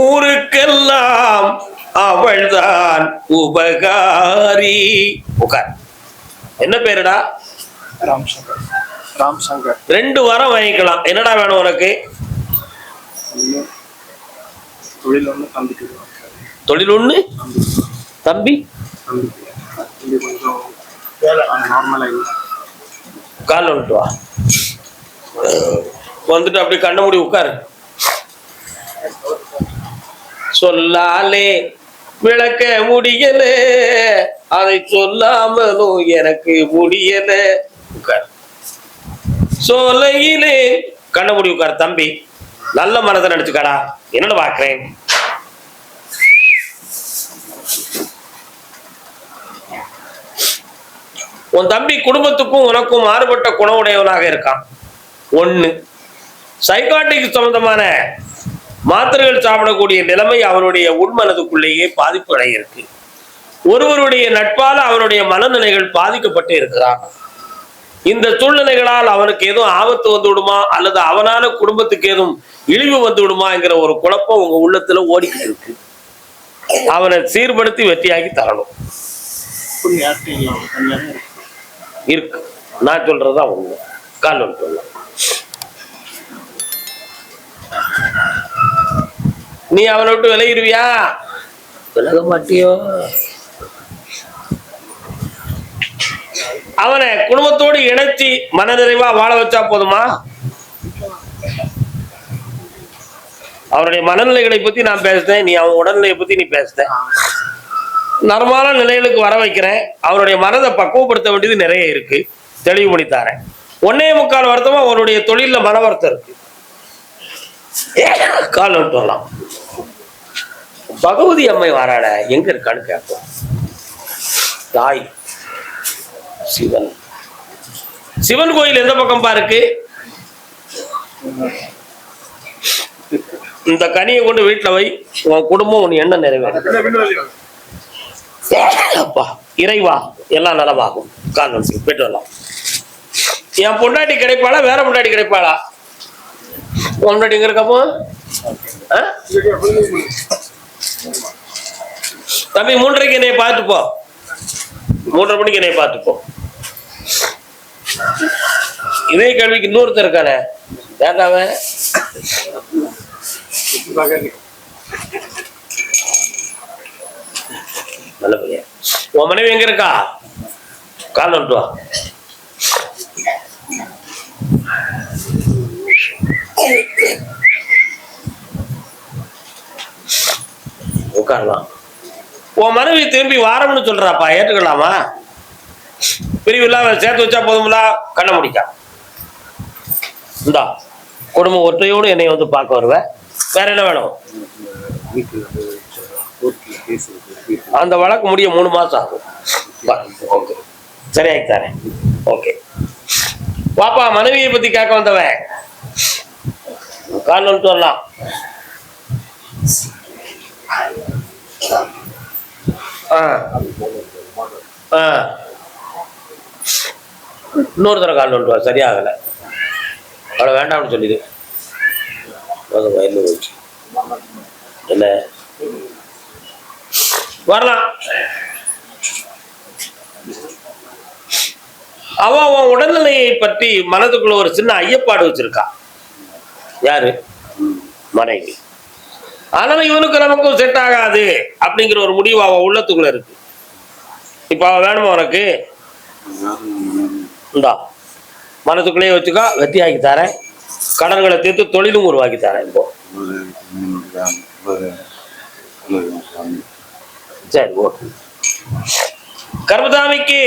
ஊருக்கெல்லாம் அவள்தான் உபகாரி. உட்கார் என்ன பேருடா? ராம் சங்கர் ராம் சங்கர் ரெண்டு வாரம் வாங்கிக்கலாம். என்னடா வேணும் உனக்கு? தொழில் ஒண்ணு தம்பி? கால் வந்துட்டு வா. வந்துட்டு அப்படி கண்ண மூடி உட்காரு சொல்லாலே விளக்க முடியல. அதை சொல்லாமலும் எனக்கு முடியல. உட்கார். சோலையிலே கண்ண முடி உட்கார் தம்பி. நல்ல மனதை நினைச்சுக்காடா என்னன்னு பாக்குறேன் உன் தம்பி குடும்பத்துக்கும் உனக்கும் மாறுபட்ட குணவுடையவனாக இருக்கான். ஒண்ணு சைக்காட்டிக் சம்பந்தமான மாத்திரைகள் சாப்பிடக்கூடிய நிலைமை அவனுடைய உள்மனதுக்குள்ளேயே பாதிப்பு அடையிருக்கு. ஒருவருடைய நட்பால அவனுடைய மனநிலைகள் பாதிக்கப்பட்டு இருக்கிறான் இந்த சூழ்நிலைகளால் அவனுக்கு எதுவும் ஆபத்து வந்து விடுமா? அல்லது அவனால குடும்பத்துக்கு எதுவும் இழிவு வந்து விடுமாங்கிற ஒரு குழப்பம் உங்க உள்ளத்துல ஓடிக்கிட்டு இருக்கு. அவனை சீர்படுத்தி வெற்றியாக்கி தரணும். இருக்கு. நான் சொல்றதுதான் உண்மை. கால் சொல்லலாம் நீ அவனை விட்டு விலகிடுவியா? விலக மாட்டியோ அவனை குடும்பத்தோடு இணைச்சி மனநிறைவா வாழ வச்சா போதுமா? அவனுடைய மனநிலைகளை பத்தி நான் பேசுறேன் நீ அவன் உடல்நிலையை பத்தி நீ பேசுற நர்மலான நிலைகளுக்கு வர வைக்கிறேன். அவருடைய மனதை பக்குவப்படுத்த வேண்டியது நிறைய இருக்கு. தெளிவு பண்ணி தரேன். ஒன்னே முக்கால் வருத்தமா அவருடைய தொழில மன வருத்தம் இருக்கு. கால் விட்டு வரலாம். பகவதி அம்மை வராட எங்க இருக்கான்னு கேட்போம். தாய் சிவன். சிவன் கோயில் எந்த பக்கம் பாருக்கு? இந்த கனியை கொண்டு வீட்டுல வை உன் குடும்பம் உன் எண்ணம் நிறைவேறப்பா அப்பா இறைவா எல்லாம் நலமாகும். காரணம் வந்து போயிட்டு வரலாம் என் பொண்டாட்டி கிடைப்பாளா வேற பொண்டாட்டி கிடைப்பாளா? உன் இருக்கப்போ? தம்பி மூன்றரைக்கு என்னை பார்த்துப்போ மூன்றரை மணிக்கு என்னை பார்த்துப்போ இதே கேள்விக்கு இன்னொருத்தர் இருக்கானே. வேண்டாவன் நல்ல பையன். உன் மனைவி எங்க இருக்கா? கால் வந்துட்டு வா. உட்காரலாம். உன் மனைவி திரும்பி வாரம்னு சொல்றாப்பா ஏற்றுக்கலாமா பிரிவு இல்லாம சேர்த்து வச்சா போதும்ல? கண்ண முடிக்கா. இந்தா குடும்ப ஒற்றையோடு என்னை வந்து பார்க்க வருவேன் வேற என்ன வேணும்? அந்த வழக்கு முடிய மூணு மாசம் ஆகும். ஓகே சரியாக்கி தரேன். ஓகே. பாப்பா மனைவியை பத்தி கேட்க வந்தவன் கால் வந்துட்டு வரலாம். இன்னொரு தடவை கால் வந்துட்டு சரியாகலை. அவ்வளோ வேண்டாம்னு சொல்லிடு. அது வயலில் போச்சு என்ன? வரலாம். அவன் அவன் உடல்நிலையை பற்றி மனதுக்குள்ள ஒரு சின்ன ஐயப்பாடு வச்சிருக்கான் யாரு? மனைவி. அதனால இவனுக்கு நமக்கும் செட் ஆகாது அப்படிங்கிற ஒரு முடிவு அவன் உள்ளத்துக்குள்ள இருக்கு. இப்ப அவன் வேணுமா உனக்கு? இந்தா. மனசுக்குள்ளேயே வச்சுக்கா வெற்றியாக்கி தரேன். கடன்களை தீர்த்து தொழிலும் உருவாக்கி தரேன் இப்போ. சரி ஓகே. கர்மதாமிக்கு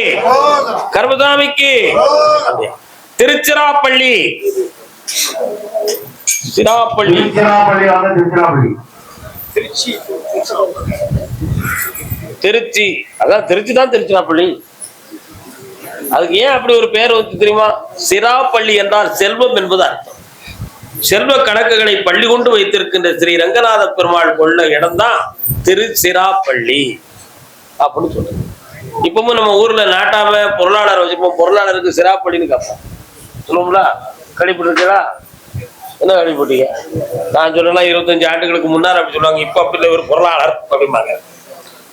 கர்மதாமிக்கு. திருச்சிராப்பள்ளி. சிராப்பள்ளி திருச்சிராப்பள்ளி திருச்சிராப்பள்ளி. திருச்சி. திருச்சி. அதான் திருச்சி தான் திருச்சிராப்பள்ளி அதுக்கு ஏன் அப்படி ஒரு பெயர் வந்து தெரியுமா? சிராப்பள்ளி என்றால் செல்வம் என்பது அர்த்தம். செல்வ கணக்குகளை பள்ளி கொண்டு வைத்திருக்கின்ற ஸ்ரீ ரங்கநாத பெருமாள் கொள்ள இடம்தான் திருச்சிராப்பள்ளி அப்படின்னு சொல்லுங்க இப்பவும் நம்ம ஊர்ல நாட்டாம பொருளாளர் வச்சிருப்போம் பொருளாளருக்கு சிராப்பள்ளின்னு கேட்போம். சொல்லுவோம்ல? கழிப்பிட்டு இருக்கா என்ன கேள்விப்பட்டீங்க நான் சொல்லலாம் இருபத்தஞ்சு ஆண்டுகளுக்கு முன்னார் அப்படி சொல்லுவாங்க. இப்ப அப்படி இல்லை ஒரு பொருளாளர் அப்படிம்பாங்க.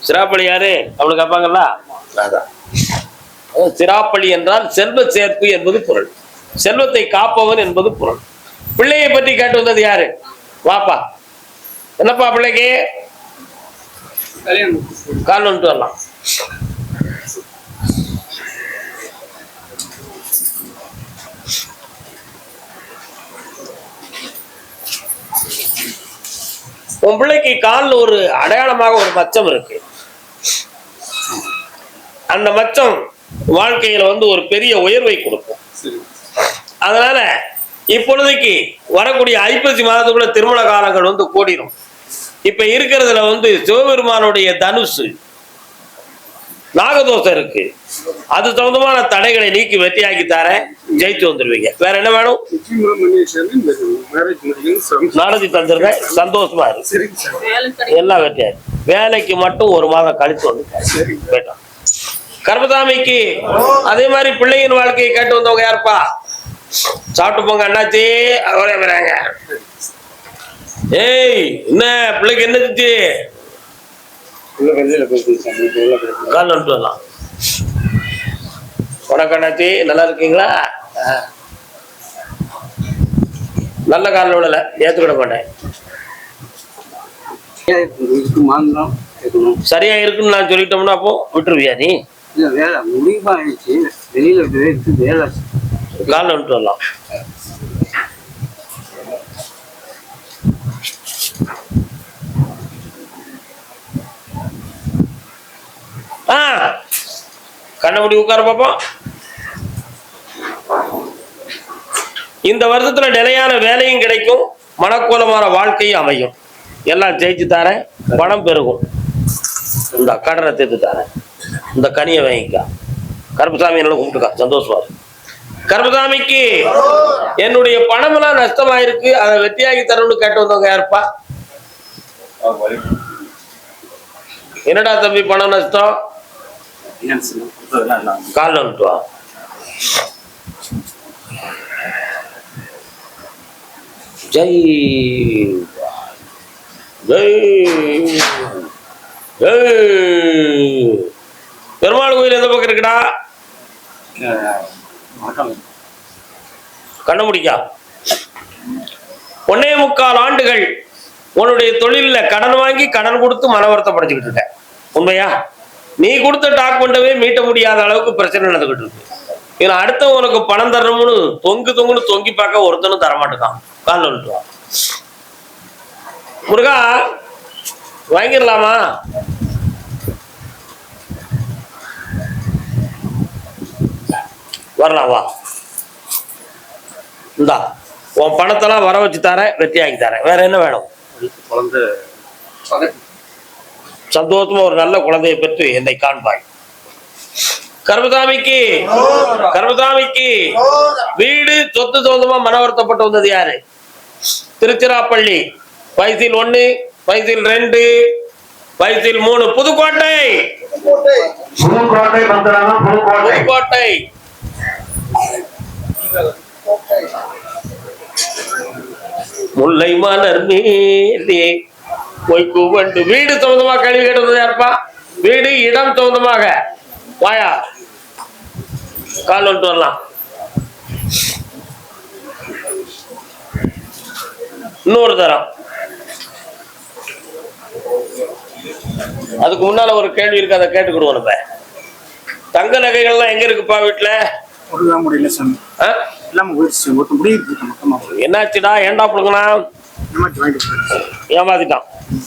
சிராப்பள்ளி யாரு? அவனுக்கு கேட்பாங்கல்ல அதான். சிராப்பள்ளி என்றால் செல்வ சேர்ப்பு என்பது பொருள். செல்வத்தை காப்பவன் என்பது பொருள். பிள்ளையை பற்றி கேட்டு வந்தது யாரு? வாப்பா. என்னப்பா பிள்ளைக்கு? கால் வந்துட்டு வரலாம். உன் பிள்ளைக்கு காலில் ஒரு அடையாளமாக ஒரு மச்சம் இருக்கு. அந்த மச்சம் வாழ்க்கையில வந்து ஒரு பெரிய உயர்வை கொடுக்கும். அதனால இப்பொழுதைக்கு வரக்கூடிய ஐப்பசி மாதத்துக்குள்ள திருமண காலங்கள் வந்து கூடிரும். இப்ப இருக்கிறதுல வந்து சிவபெருமானுடைய தனுசு. நாகதோஷம் இருக்கு. அது சம்பந்தமான தடைகளை நீக்கி வெற்றியாக்கி தரேன் ஜெயிச்சு வந்துருவீங்க. வேற என்ன வேணும்? நிச்சயமா நடத்தி தந்துருங்க. சந்தோஷமா இருக்கு எல்லாம் வெற்றியாரு வேலைக்கு மட்டும் ஒரு மாதம் கழித்து வந்து சரிங்க கர்மசாமிக்கு அதே மாதிரி பிள்ளையின் வாழ்க்கையை கேட்டு வந்தவங்க யாருப்பா? சாப்பிட்டு போங்க அண்ணாச்சி. அவரே வராங்க. ஏய் என்ன பிள்ளைக்கு என்ன திச்சு உள்ள வெளியில போயிட்டு சார் உள்ள போயிட்டு கால் வந்துட்டு வரலாம் வணக்கம் நல்லா இருக்கீங்களா. நல்ல காலில் விடல. ஏத்துக்கிட மாட்டேன். சரியா இருக்குன்னு நான் சொல்லிட்டோம்னா அப்போ விட்டுருவியா நீ? வேலை முடிவா ஆயிடுச்சு. வெளியில காலில் வந்துட்டு வரலாம் ஆ. கண்ண முடி உட்கார பார்ப்போம் இந்த வருஷத்துல நிலையான வேலையும் கிடைக்கும். மனக்கோலமான வாழ்க்கையும் அமையும். எல்லாம் ஜெயிச்சு தாரேன். பணம் பெருகும். இந்த கடனை தீர்த்து தரேன். இந்த கனியை வாங்கிக்கா. கருப்பசாமி என்னோட கூப்பிட்டுக்கா சந்தோஷமா கருப்பசாமிக்கு என்னுடைய பணமெல்லாம் நஷ்டமாயிருக்கு. அதை வெற்றியாகி தரணும்னு கேட்டு வந்தவங்க யாருப்பா? என்னடா தம்பி பணம் நஷ்டம்? காலில் வந்துட்டு வா ஜெய் ஜெய் ஜெய். பெருமாள் கோயில் எந்த பக்கம் இருக்குடா? கண்ணு முடிக்கா ஒன்னே முக்கால் ஆண்டுகள் உன்னுடைய தொழில்ல கடன் வாங்கி கடன் கொடுத்து மன வருத்தப்படைச்சுக்கிட்டு இருக்க. உண்மையா? நீ கொடுத்த டாக்குமெண்ட்டவே மீட்ட முடியாத அளவுக்கு பிரச்சனை நடந்துகிட்டு இருக்கு. இதுல அடுத்த உனக்கு பணம் தரணும்னு தொங்கு தொங்குன்னு தொங்கி பார்க்க ஒருத்தனும் தரமாட்டுக்கான். கால் வந்துட்டு முருகா வாங்கிடலாமா? வரலாம் வா. இந்தா உன் பணத்தெல்லாம் வர வச்சு தரேன் வெற்றியாக்கி தரேன். வேற என்ன வேணும்? குழந்தை சந்தோஷமா ஒரு நல்ல குழந்தையை பெற்று என்னை காண்பாய். கர்மசாமிக்கு கர்மசாமிக்கு வீடு சொத்து சொந்தமா மன வருத்தப்பட்டு வந்தது யாரு? திருச்சிராப்பள்ளி பைசில் ஒண்ணு பைசில் ரெண்டு பைசில் மூணு. புதுக்கோட்டை! புதுக்கோட்டை முல்லை மலர் மேலே பொய்க்கு வண்டு வீடு சொந்தமா கல்வி கேட்டது யாருப்பா? வீடு இடம் சொந்தமாக வாயா. கால் வந்துட்டு வரலாம். இன்னொரு தரம். அதுக்கு முன்னால ஒரு கேள்வி இருக்கு அதை கேட்டுக்கிடுவோம் நம்ம. தங்க நகைகள்லாம் எங்க இருக்குப்பா வீட்டுல முடியல சாமி. என்னாச்சுடா ஏன்டா புடுங்கண்ணா ஏமாத்திட்டான்.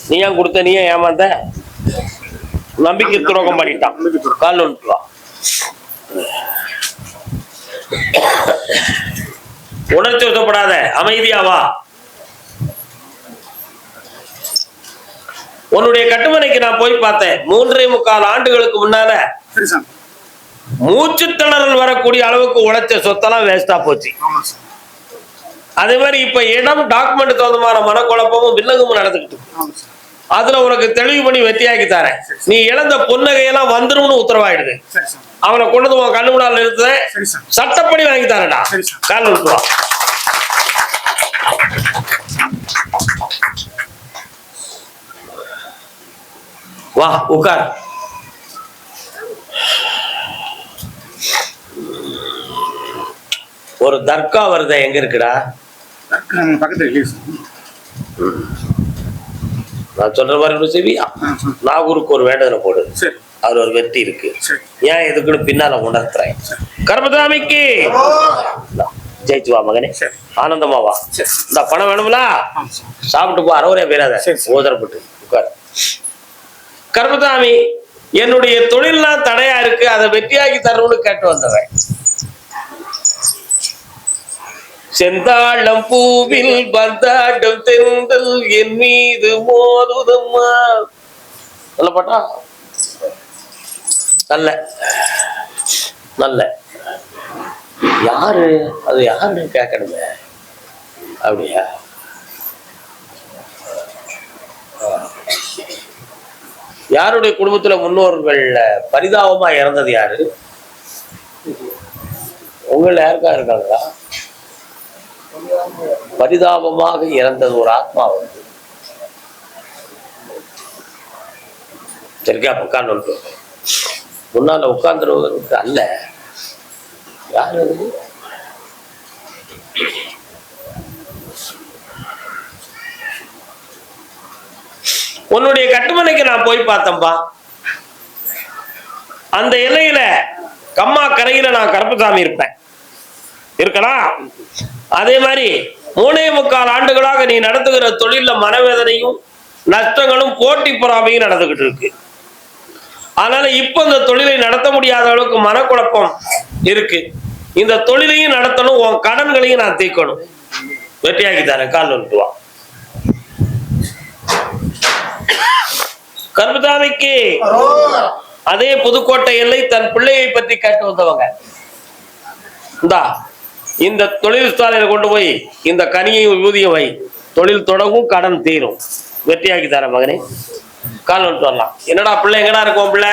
நீ ஏன் கொடுத்த நீ ஏன் ஏமாந்த நம்பிக்கை துரோகம் பண்ணிட்டான். கால் வந்துட்டு வா. உணர்ச்சி வசப்படாத அமைதியா வா. உன்னுடைய கட்டுமனைக்கு நான் போய் பார்த்தேன். மூன்றே முக்கால் ஆண்டுகளுக்கு முன்னால மூச்சு திணறல் வரக்கூடிய அளவுக்கு உழைச்ச சொத்தெல்லாம் வேஸ்டா போச்சு. அதே மாதிரி இப்ப இடம் டாக்குமெண்ட் சொந்தமான மனக்குழப்பமும் வில்லங்கமும் நடந்துகிட்டு அதுல உனக்கு தெளிவு பண்ணி வெற்றியாக்கி தரேன். நீ இழந்த பொன்னகையெல்லாம் வந்துரும்னு உத்தரவாயிடுது. அவனை கொண்டு வந்து உன் கண்ணு சரி சார். சட்டப்படி வாங்கி தரேன்டா. கால் விட்டுருவான் வா உட்கார். ஒரு தர்கா வருத எங்க இருக்குடா? ரிலீஸ் நான் சொல்ற மாதிரி செய்வியா நாகூருக்கு ஒரு வேண்டுதலை போடு. அதுல ஒரு வெற்றி இருக்கு. ஏன் எதுக்குன்னு பின்னால உணர்த்துறேன். கர்மதாமிக்கு ஜெயிச்சு வா மகனே. ஆனந்தமா வா. இந்த பணம் வேணும்ல. சாப்பிட்டு போ அறவரே பேராத சரி, சரி. ஓதரப்பட்டு உட்கார். கர்மதாமி என்னுடைய தொழில்லாம் தடையா இருக்கு அதை வெற்றியாக்கி தரணும்னு கேட்டு வந்தவன். செந்தாழம் பூவில் பந்தாட்டம் தென்றல் என் மீது மோதுதம்மா. நல்ல பாட்டா? நல்ல. நல்ல. யாரு? அது யாருன்னு கேட்கணுமே அப்படியா? யாருடைய குடும்பத்துல முன்னோர்கள் பரிதாபமா இறந்தது யாரு? உங்களை யாருக்கா இருக்காங்களா? பரிதாபமாக இறந்தது ஒரு ஆத்மா வந்து. சரிக்கா உட்கார்ந்து முன்னால உட்கார்ந்துருவதற்கு அல்ல. யார் அது? உன்னுடைய கட்டுமனைக்கு நான் போய் பார்த்தேன்பா. அந்த இலையில கம்மா கரையில நான் கருப்பசாமி இருப்பேன். இருக்கலாம் அதே மாதிரி மூணே முக்கால் ஆண்டுகளாக நீ நடத்துகிற தொழில மனவேதனையும் நஷ்டங்களும் போட்டி பொறாமையும் நடந்துகிட்டு இருக்கு. அதனால இப்ப இந்த தொழிலை நடத்த முடியாத அளவுக்கு மனக்குழப்பம் இருக்கு. இந்த தொழிலையும் நடத்தணும் உன் கடன்களையும் நான் தீர்க்கணும். வெற்றியாக்கி தரேன் கால் வந்துட்டு கர்மதாமிக்கு அதே புதுக்கோட்டை எல்லை தன் பிள்ளையை பற்றி கேட்டு வந்தவங்க. இந்தா. இந்த தொழில் சாலையில கொண்டு போய் இந்த கனியையும் ஊதியம் வை. தொழில் தொடங்கும் கடன் தீரும். வெற்றியாக்கி தரேன் மகனே. கால் வந்துட்டு வரலாம். என்னடா பிள்ளை எங்கடா இருக்கு உன் பிள்ளை?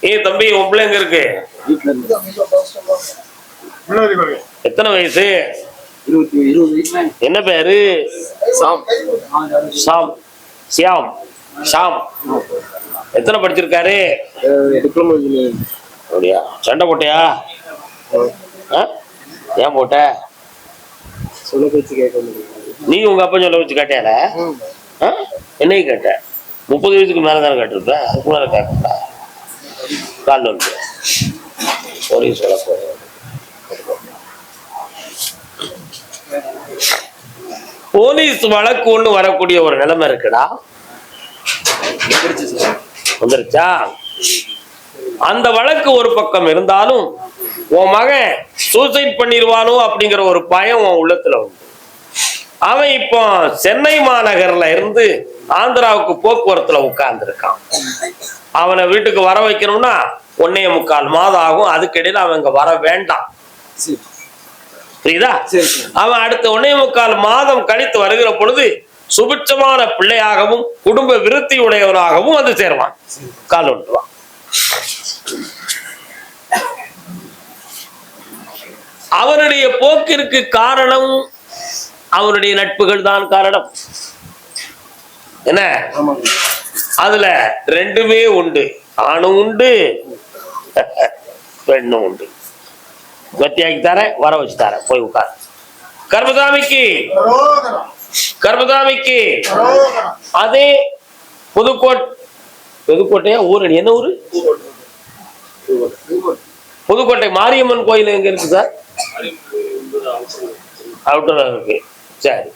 ஏய் தம்பி உன் பிள்ளை எங்க இருக்கு? எத்தனை வயசு? என்ன பேரு? சாம். சாம். சியாம். ஷாம். எத்தனை படிச்சிருக்காரு? டிப்ளமோ அப்படியா? சண்டை போட்டியா? ஆ? ஏன் போட்ட? சொல்ல பேச்சு கேட்க நீ உங்க அப்பா சொல்ல வச்சு கேட்டியால? என்னையும் கேட்ட? முப்பது வயசுக்கு மேல தானே கேட்டிருப்ப? அதுக்கு மேல கேட்கல கால் வந்து போலீஸ் சொல்ல போறேன் போலீஸ் வழக்கு ஒண்ணு வரக்கூடிய ஒரு நிலைமை இருக்குடா. வந்துருச்சா? அந்த வழக்கு ஒரு பக்கம் இருந்தாலும் உன் மகன் சூசைட் பண்ணிடுவானோ அப்படிங்கிற ஒரு பயம் உன் உள்ளத்துல உண்டு. அவன் இப்போ சென்னை மாநகர்ல இருந்து ஆந்திராவுக்கு போக்குவரத்துல உட்கார்ந்து இருக்கான் அவனை வீட்டுக்கு வர வைக்கணும்னா ஒன்னே முக்கால் மாதம் ஆகும். அதுக்கிடையில அவன் இங்க வர வேண்டாம். புரியுதா? அவன் அடுத்த ஒன்னே முக்கால் மாதம் கழித்து வருகிற பொழுது சுபிட்சமான பிள்ளையாகவும் குடும்ப விருத்தி உடையவனாகவும் வந்து சேருவான். கால் விட்டுருவான் அவனுடைய போக்கிற்கு காரணம் அவனுடைய நட்புகள் தான் காரணம். என்ன? அதுல ரெண்டுமே உண்டு. ஆணும் உண்டு பெண்ணும் உண்டு. வெட்டியாக்கி தரேன் வர வச்சு தரேன். போய் உட்கார். கர்மசாமிக்கு கர்மசாமிக்கு அதே புதுக்கோட் புதுக்கோட்டையா? ஊரணி என்ன ஊரு? புதுக்கோட்டை மாரியம்மன் கோயில் எங்க இருக்கு சார்? அவுட்டர் இருக்கு. சரி.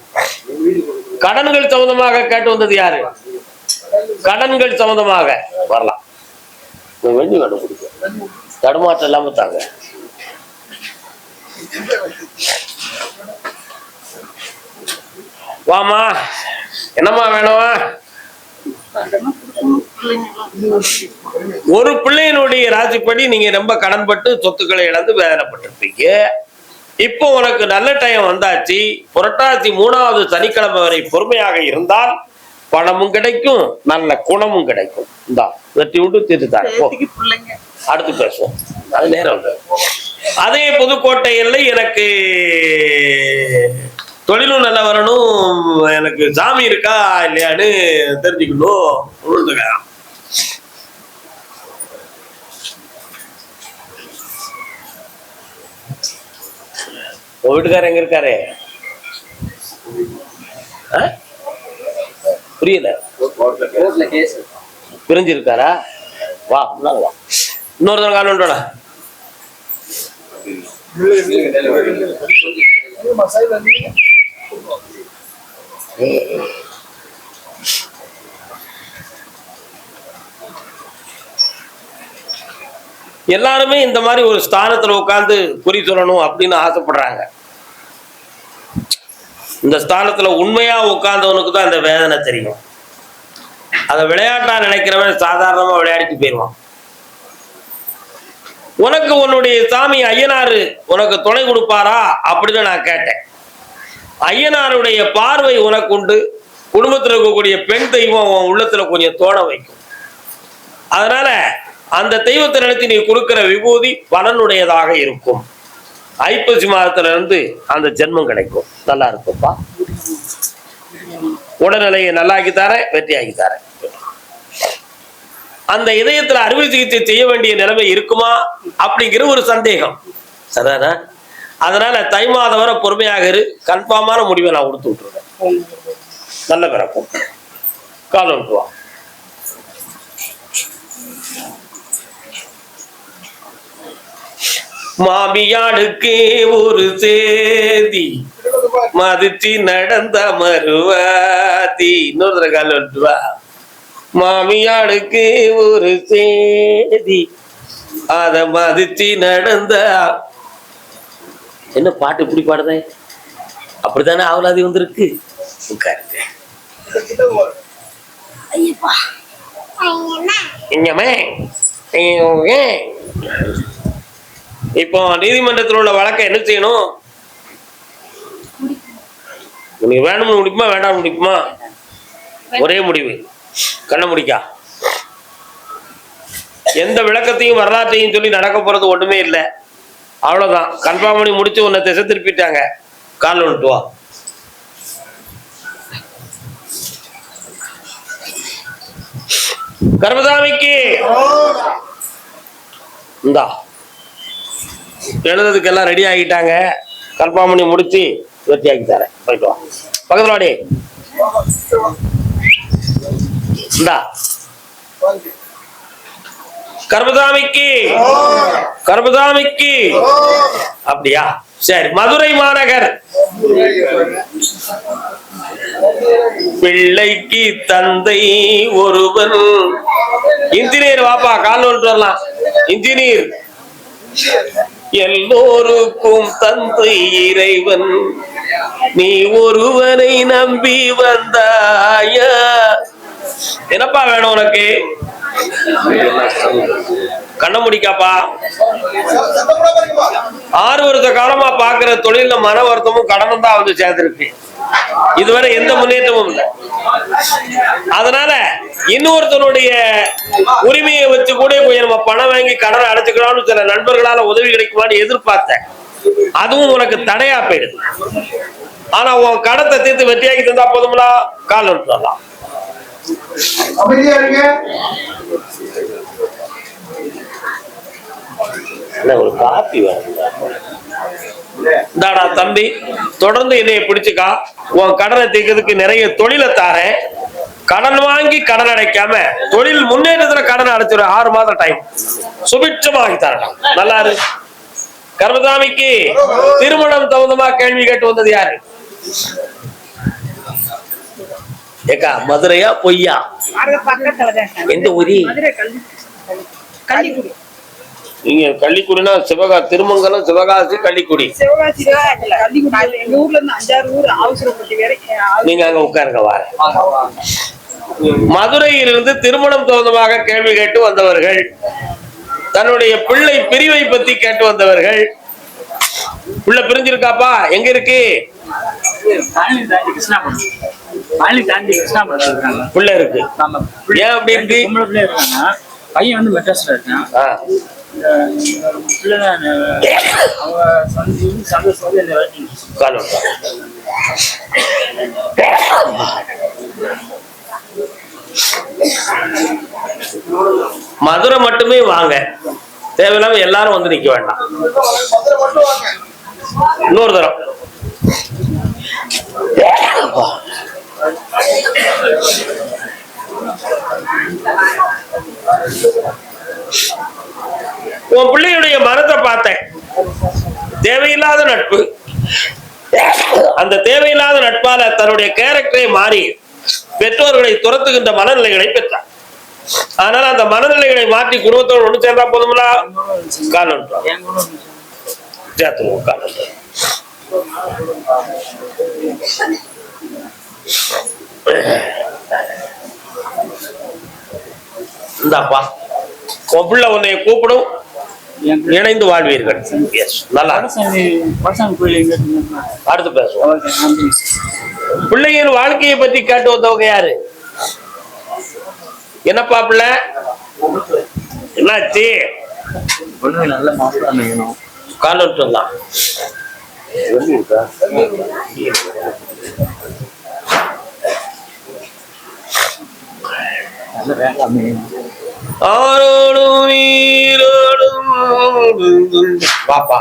கடன்கள் சம்பந்தமாக கேட்டு வந்தது யாரு? கடன்கள் சம்பந்தமாக. வரலாம். கொஞ்சம் வெண்ணி வேணும் தடுமாற்றம் இல்லாம தாங்க. வாமா என்னம்மா வேணுமா? ஒரு பிள்ளையினுடைய ராசிப்படி நீங்க ரொம்ப கடன்பட்டு சொத்துக்களை இழந்து வேதனைப்பட்டிருப்பீங்க. இப்போ உனக்கு நல்ல டைம் வந்தாச்சு. புரட்டாசி மூணாவது சனிக்கிழமை வரை பொறுமையாக இருந்தால் பணமும் கிடைக்கும் நல்ல குணமும் கிடைக்கும். இந்தா வெட்டி விட்டு தீர்த்துத்தாரு போ. அடுத்து பேசுவோம். அது நேரம். அதே புதுக்கோட்டை எல்லை எனக்கு தொழிலும் நல்லா வரணும். எனக்கு சாமி இருக்கா இல்லையான்னு தெரிஞ்சுக்கணும். உழுந்துக்கிறேன் உன் வீட்டுக்காரர் எங்க இருக்காரு? ஆ? புரியல. பிரிஞ்சிருக்காரா? வா வா. இன்னொரு தடவை கால் வந்துடா எல்லாருமே இந்த மாதிரி ஒரு ஸ்தானத்துல உட்கார்ந்து குறி சொல்லணும் அப்படின்னு ஆசைப்படுறாங்க. இந்த ஸ்தானத்துல உண்மையா உட்கார்ந்தவனுக்கு தான் இந்த வேதனை தெரியும். அதை விளையாட்டா நினைக்கிறவன் சாதாரணமா விளையாடிட்டு போயிடுவான் உனக்கு உன்னுடைய சாமி ஐயனாரு உனக்கு துணை கொடுப்பாரா? அப்படின்னு நான் கேட்டேன். ஐயனாருடைய பார்வை உனக்கு உண்டு குடும்பத்தில் இருக்கக்கூடிய பெண் தெய்வம் உன் உள்ளத்துல கொஞ்சம் தோண வைக்கும். அதனால அந்த தெய்வத்தை நீ கொடுக்கிற விபூதி பலனுடையதாக இருக்கும். ஐப்பசி மாதத்துல இருந்து அந்த ஜென்மம் கிடைக்கும். நல்லா இருக்கும்ப்பா உடல்நிலையை நல்லாக்கி தரேன் வெற்றியாக்கி தரேன். அந்த இதயத்துல அறுவை சிகிச்சை செய்ய வேண்டிய நிலைமை இருக்குமா? அப்படிங்கிற ஒரு சந்தேகம். சரிதானா அதனால தை மாதம் வரை பொறுமையாக இரு. கன்ஃபார்மான முடிவை நான் கொடுத்து விட்டுருவேன். நல்ல பிறக்கும் கால் விட்டுவா மாமியாடுக்கு ஒரு சேதி. மதிச்சு நடந்த மறுவாதி. இன்னொரு தடவை கால் விட்டு வா ஒரு சேதி. அத மதிச்சு நடந்த என்ன பாட்டு இப்படி பாடுதே? அப்படித்தானே ஆவலாதி வந்திருக்கு. உட்காருங்க. இப்போ நீதிமன்றத்தில் உள்ள வழக்கை என்ன செய்யணும்? உனக்கு வேணும்னு முடிக்குமா வேண்டாம் முடிக்குமா? ஒரே முடிவு. கண்ண முடிக்கா. எந்த விளக்கத்தையும் வரலாற்றையும் சொல்லி நடக்க போறது ஒண்ணுமே இல்லை. அவ்வளவுதான். கன்ஃபார்ம் பண்ணி முடிச்சு உன்னை திசை திருப்பிட்டாங்க. கால் வந்துட்டு வா. கர்மசாமிக்கு. இந்தா. எழுதுறதுக்கு எல்லாம் ரெடி ஆகிட்டாங்க. கன்ஃபார்ம் பண்ணி முடிச்சு வெற்றி ஆக்கி தரேன். போயிட்டு வா. பக்கத்துல வாடி. இந்தா. கர்மசாமிக்கு கர்மசாமிக்கு அப்படியா? சரி மதுரை மாநகர். பிள்ளைக்கு தந்தை ஒருவன். இன்ஜினியர் வாப்பா கால் ஒன்று வரலாம். இன்ஜினியர். எல்லோருக்கும் தந்தை இறைவன். நீ ஒருவனை நம்பி வந்தாயா? என்னப்பா வேணும் உனக்கு? கண்ண முடிக்காப்பா ஆறு வருஷ காலமா பாக்குற தொழில மன வருத்தமும் கடனும் தான் வந்து சேர்ந்திருக்கு. இதுவரை எந்த முன்னேற்றமும் இல்லை. அதனால இன்னொருத்தனுடைய உரிமையை வச்சு கூட கொஞ்சம் நம்ம பணம் வாங்கி கடனை அடைச்சுக்கலாம்னு சில நண்பர்களால உதவி கிடைக்குமான்னு எதிர்பார்த்தேன். அதுவும் உனக்கு தடையா போயிடுது. ஆனா உன் கடத்தை தீர்த்து வெற்றியாக்கி தந்தா போதுங்களா கால் நிறுத்தலாம் அமைதியா இருங்க. ஒரு காப்பி தம்பி தொடர்ந்து என்னைய பிடிச்சுக்கா. உன் கடனை தீர்க்கிறதுக்கு நிறைய தொழிலை தாரேன் கடன் வாங்கி கடன் அடைக்காம தொழில் முன்னேற்றத்துல கடன் அடைச்சிடும் ஆறு மாதம் டைம் சுபிட்சமாகி தரடா நல்லா இரு. கர்மசாமிக்கு திருமணம் தகுந்தமா கேள்வி கேட்டு வந்தது யாரு? ஏக்கா மதுரையா பொய்யா? அது பக்கத்துல தான் எந்த ஊரி? மதுரை கல்வி கள்ளிக்குடி. நீங்க கள்ளிக்குடினா சிவகா திருமங்கலம் சிவகாசி கள்ளிக்குடி. சிவகாசி கள்ளிக்குடி. எங்க ஊர்ல இருந்து அஞ்சாறு ஊர் அவசரப்பட்டு வேற நீங்க அங்க உட்காருங்க வார மதுரையிலிருந்து திருமணம் தகுந்தமாக கேள்வி கேட்டு வந்தவர்கள் தன்னுடைய பிள்ளை பிரிவை பத்தி கேட்டு வந்தவர்கள் பிள்ளை பிரிஞ்சிருக்காப்பா? எங்க இருக்கு? பழனி தாண்டி கிருஷ்ணாபுரம் பழனி தாண்டி கிருஷ்ணாபுரத்துல இருக்காங்க. பிள்ளை இருக்கு. ஆமா. ஏன் அப்படி இருக்கு? பொம்பளை பிள்ளை இருக்காங்க. பையன் வந்து மெட்ராஸ்ல இருக்கான். ஆ, இந்த இந்த பிள்ளை தான் அவங்க சொந்த சந்தோஷம் வந்து என்ன வரைக்கும் கால் வந்துட்டா. மதுரை மட்டுமே வாங்க. தேவையில்லாம எல்லாரும் வந்து நிக்க வேண்டாம். இன்னொரு தரம். உன் பிள்ளையுடைய மரத்தை பார்த்தேன். தேவையில்லாத நட்பு. அந்த தேவையில்லாத நட்பால தன்னுடைய கேரக்டரை மாறி பெற்றோர்களை துரத்துகின்ற மனநிலைகளை பெற்றார் அதனால அந்த மனநிலைகளை மாற்றி குடும்பத்தோடு ஒண்ணு சேர்ந்தா போதுங்களா காலம் காலம் இந்தாப்பா. உன் பிள்ளை உன்னை கூப்பிடும். இணைந்து வாழ்வீர்கள். எஸ் நல்லா அடுத்து பேசுவோம். பிள்ளையின் வாழ்க்கையை பத்தி கேட்டு வந்தவங்க யாரு? என்னப்பா பிள்ளை? என்னாச்சு? நல்ல மாப்பிள்ளை கால் விட்டு ஆரோடும் நீரோடும் பாப்பா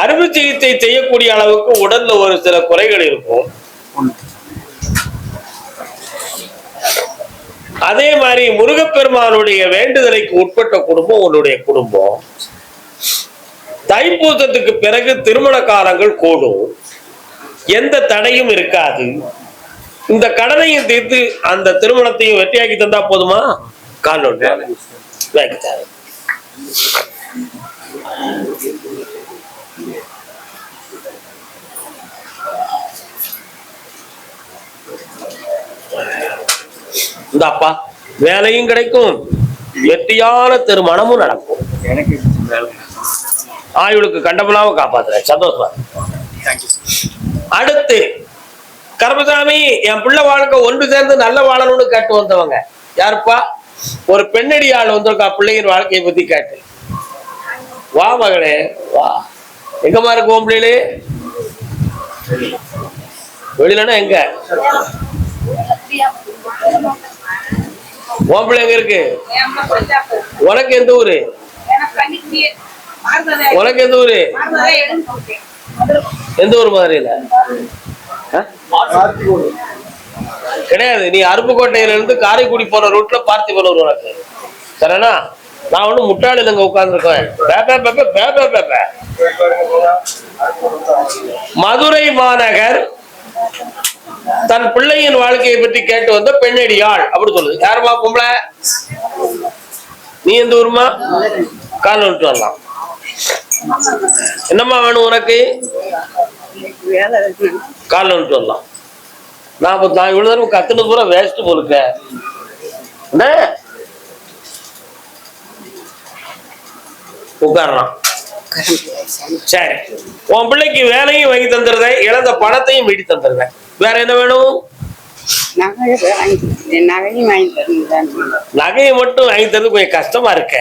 அறுவை சிகிச்சை செய்யக்கூடிய அளவுக்கு உடல்ல ஒரு சில குறைகள் இருக்கும். அதே மாதிரி முருகப்பெருமானுடைய வேண்டுதலைக்கு உட்பட்ட குடும்பம் உன்னுடைய குடும்பம். தைப்பூசத்துக்கு பிறகு திருமண காலங்கள் கூடும். எந்த தடையும் இருக்காது. இந்த கடனையும் தீர்த்து அந்த திருமணத்தையும் வெற்றியாக்கி தந்தா போதுமா? கால். இந்தாப்பா வேலையும் கிடைக்கும் வெற்றியான திருமணமும் நடக்கும். ஆயுளுக்கு கண்டபலாம காப்பாத்துறேன். சந்தோஷமா? தேங்க்யூ அடுத்து கருமசாமி என் பிள்ளை வாழ்க்கை ஒன்று சேர்ந்து நல்ல வாழணும்னு கேட்டு வந்தவங்க. யாருப்பா? ஒரு பெண்ணடி ஆள் வந்திருக்கா பிள்ளையின் வாழ்க்கையை பத்தி கேட்டு. வா மகளே வா. எங்கம்மா இருக்கு உன் பிள்ளைகளே? வெளியிலனா எங்க? உன் பிள்ளை எங்க இருக்கு? உனக்கு எந்த ஊரு? உனக்கு எந்த ஊரு? எந்த ஒரு மாதிரியில? கிடையாது. நீ அருப்புக்கோட்டையில இருந்து காரைக்குடி போன ரூட்ல பார்த்திபனூர் உனக்கு. சரிண்ணா? நான் ஒண்ணு முட்டாளில் இங்க உட்கார்ந்துருக்கேன். மதுரை மாநகர் தன் பிள்ளையின் வாழ்க்கையை பற்றி கேட்டு வந்த பெண்ணடியாள். அப்படி சொல்லுது. யாருமா பொம்பளை? நீ எந்த ஊருமா கால் விட்டு வரலாம். என்னம்மா வேணும் உனக்கு? காலில் விட்டு வரலாம். நான் இப்ப நான் இவ்வளவு தூரம் கத்துனது பூரா வேஸ்ட் போலுக்க என்ன? உட்காரலாம். சரி. உன் பிள்ளைக்கு வேலையும் வாங்கி தந்துடுறேன் இழந்த பணத்தையும் மீட்டி தந்துடுறேன் வேற என்ன வேணும்? நகையை மட்டும் வாங்கி தரது கொஞ்சம் கஷ்டமா இருக்க.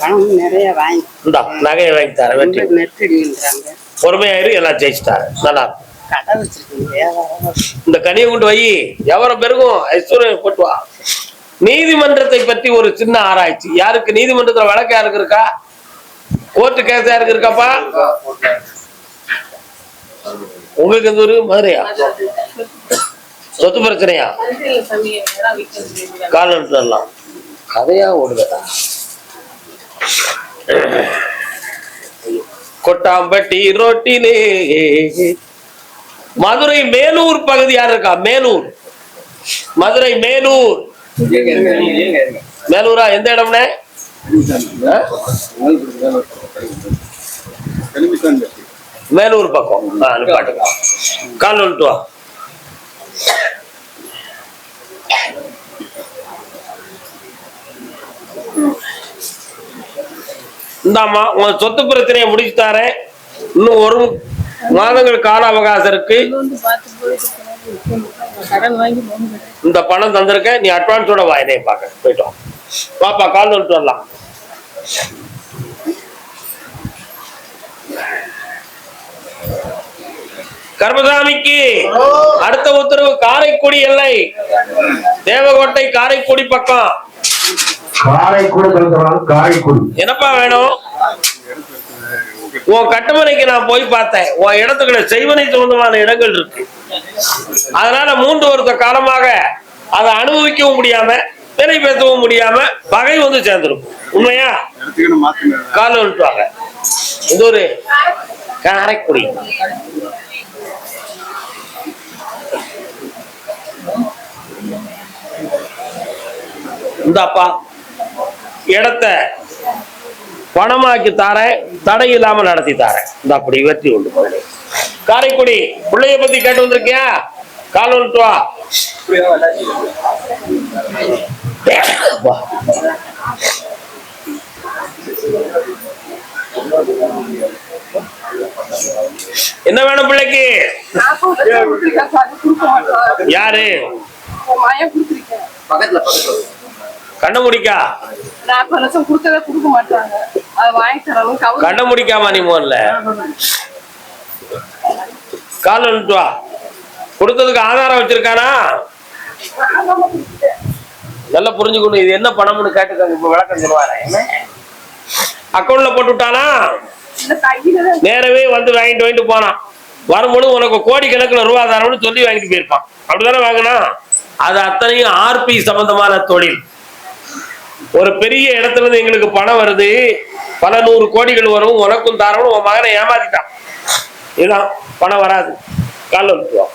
பணம் நிறைய வாங்கி இந்தா நகையை வாங்கி தரேன் வெற்றி நெருக்கடின்றாங்க. பொறுமையாயிரு எல்லாம் ஜெயிச்சுட்டாரு. நல்லா இருக்கும். கடை வச்சிருக்கீங்க வியாபாரம். இந்த கனியை கொண்டு வை. எவரம் பெருகும்? ஐஸ்வர்யம் போட்டு வா. நீதிமன்றத்தை பற்றி ஒரு சின்ன ஆராய்ச்சி. யாருக்கு நீதிமன்றத்துல வழக்கு யாருக்கு இருக்கா? கோர்ட்டு கேஸ் யாருக்கு இருக்காப்பா? உங்களுக்கு எந்த ஊரு மதுரையா? சொத்து பிரச்சனையா? கால் எடுத்து வரலாம் கதையா ஓடுதா கொட்டாம்பட்டி ரோட்டிலே. மதுரை மேலூர் பகுதி யார் இருக்கா? மேலூர். மதுரை மேலூர். மேலூரா? எந்த இடம்னே மேலூர் பக்கம். ஆ, கால் வந்துட்டு வா. இந்தாமா உன் சொத்து பிரச்சனையை முடிச்சு தரேன். இன்னும் ஒரு மாதங்கள் கால அவகாசம் இருக்கு. இந்த பணம் தந்திருக்க நீ அட்வான்ஸோட வா என்னைய பாக்க போயிட்டோம் பாப்பா கால் வந்துட்டு வரலாம். கர்மசாமிக்கு அடுத்த உத்தரவு காரைக்குடி எல்லை. தேவகோட்டை காரைக்குடி பக்கம். காரைக்குடி காரைக்குடி. என்னப்பா வேணும்? உன் கட்டுமனைக்கு நான் போய் பார்த்தேன். உன் இடத்துக்குள்ள செய்வனை சம்பந்தமான இடங்கள் இருக்கு. அதனால மூன்று வருஷ காலமாக அதை அனுபவிக்கவும் முடியாம விலை பேசவும் முடியாம பகை வந்து சேர்ந்துருக்கும் உண்மையா? கால விட்டுவாங்க இது ஒரு காரைக்குடி. இந்தாப்பா இடத்த பணமாக்கி தாரேன் தடை இல்லாம நடத்தி தாரேன் இந்த அப்படி வெற்றி உண்டு மகனே. காரைக்குடி பிள்ளைய பத்தி கேட்டு வந்திருக்கியா கால் வந்துட்டு வா. என்ன வேணும் பிள்ளைக்கு. யாரு. பக்கத்துல பக்கத்துல கண்ண முடிக்கா நாற்பது லட்சம் கொடுத்ததை கொடுக்க மாட்டாங்க. அதை வாங்கி தரணும். கவுரு கண்ண முடிக்காம நீ முதல்ல. கால் வந்துட்டு வா. கொடுத்ததுக்கு ஆதாரம் வச்சிருக்கானா? நல்லா புரிஞ்சுக்கணும். இது என்ன பணம்னு கேட்டுக்கோங்க. இப்ப விளக்கம் சொல்லுவாரு. அக்கௌண்ட்ல போட்டு விட்டானா நேரவே வந்து வாங்கிட்டு வாங்கிட்டு போனான். வரும்போது உனக்கு கோடி கணக்குல ரூபா தரணும்னு சொல்லி வாங்கிட்டு போயிருப்பான். அப்படிதானே வாங்கினா? அது அத்தனையும் ஆர்பி சம்பந்தமான தொழில். ஒரு பெரிய இடத்துல இருந்து எங்களுக்கு பணம் வருது. பல நூறு கோடிகள் வரும். உனக்கும் தரணும் உன் மகனை ஏமாத்திட்டான். இதுதான் பணம் வராது. கால் வந்துட்டுவோம்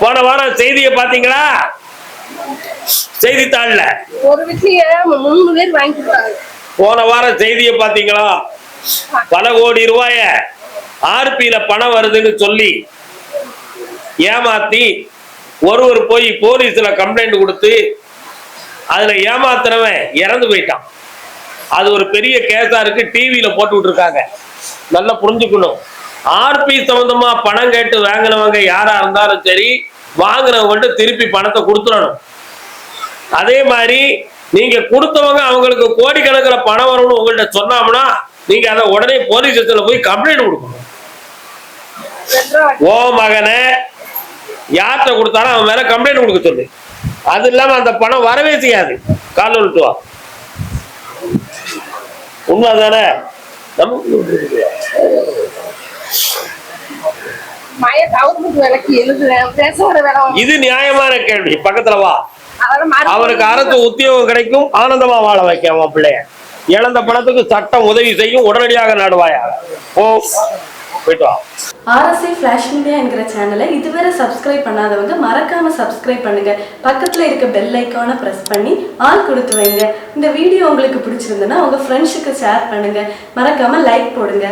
போன வாரம் செய்தியை பாத்தீங்களா செய்தித்தாள்ல. ஒரு போன வாரம் செய்தியை பாத்தீங்களா பல கோடி ரூபாய ஆர்பியில பணம் வருதுன்னு சொல்லி ஏமாத்தி ஒருவர் போய் போலீஸ்ல கம்ப்ளைண்ட் கொடுத்து அதுல ஏமாத்துறவன் இறந்து போயிட்டான். அது ஒரு பெரிய கேஸா இருக்கு. டிவியில போட்டு விட்டுருக்காங்க. நல்லா புரிஞ்சுக்கணும். ஆர்பி சம்பந்தமா பணம் கேட்டு வாங்கினவங்க யாரா இருந்தாலும் சரி வாங்கினவங்கள்ட்ட திருப்பி பணத்தை கொடுத்துடணும். அதே மாதிரி நீங்க கொடுத்தவங்க அவங்களுக்கு கோடிக்கணக்கில் பணம் வரும்னு உங்கள்ட்ட சொன்னோம்னா நீங்க அதை உடனே போலீஸ் ஸ்டேஷன்ல போய் கம்ப்ளைண்ட் கொடுக்கணும். ஓ மகனை யார்கிட்ட கொடுத்தாலும் அவன் மேல கம்ப்ளைண்ட் கொடுக்க சொல்லு. அது இல்லாம அந்த பணம் வரவே செய்யாது. கால விட்டு வா. உண்மைதானே? நமக்கு. இது நியாயமான கேள்வி. பக்கத்துல வா. அவனுக்கு அரசு உத்தியோகம் கிடைக்கும். ஆனந்தமா வாழ வைக்க பிள்ளைய. இழந்த பணத்துக்கு சட்டம் உதவி செய்யும். உடனடியாக நடுவாயாக ஓ போயிட்டு வாங்க ஆர்எஸ்ஐ ஃப்ளாஷ் மீடியா என்கிற சேனலை இதுவரை சப்ஸ்கிரைப் பண்ணாதவங்க மறக்காம சப்ஸ்கிரைப் பண்ணுங்க. பக்கத்துல இருக்க பெல் ஐக்கானை பிரஸ் பண்ணி ஆல் கொடுத்து வைங்க. இந்த வீடியோ உங்களுக்கு பிடிச்சிருந்ததுன்னா உங்க ஃப்ரெண்ட்ஸுக்கு ஷேர் பண்ணுங்க. மறக்காம லைக் போடுங்க.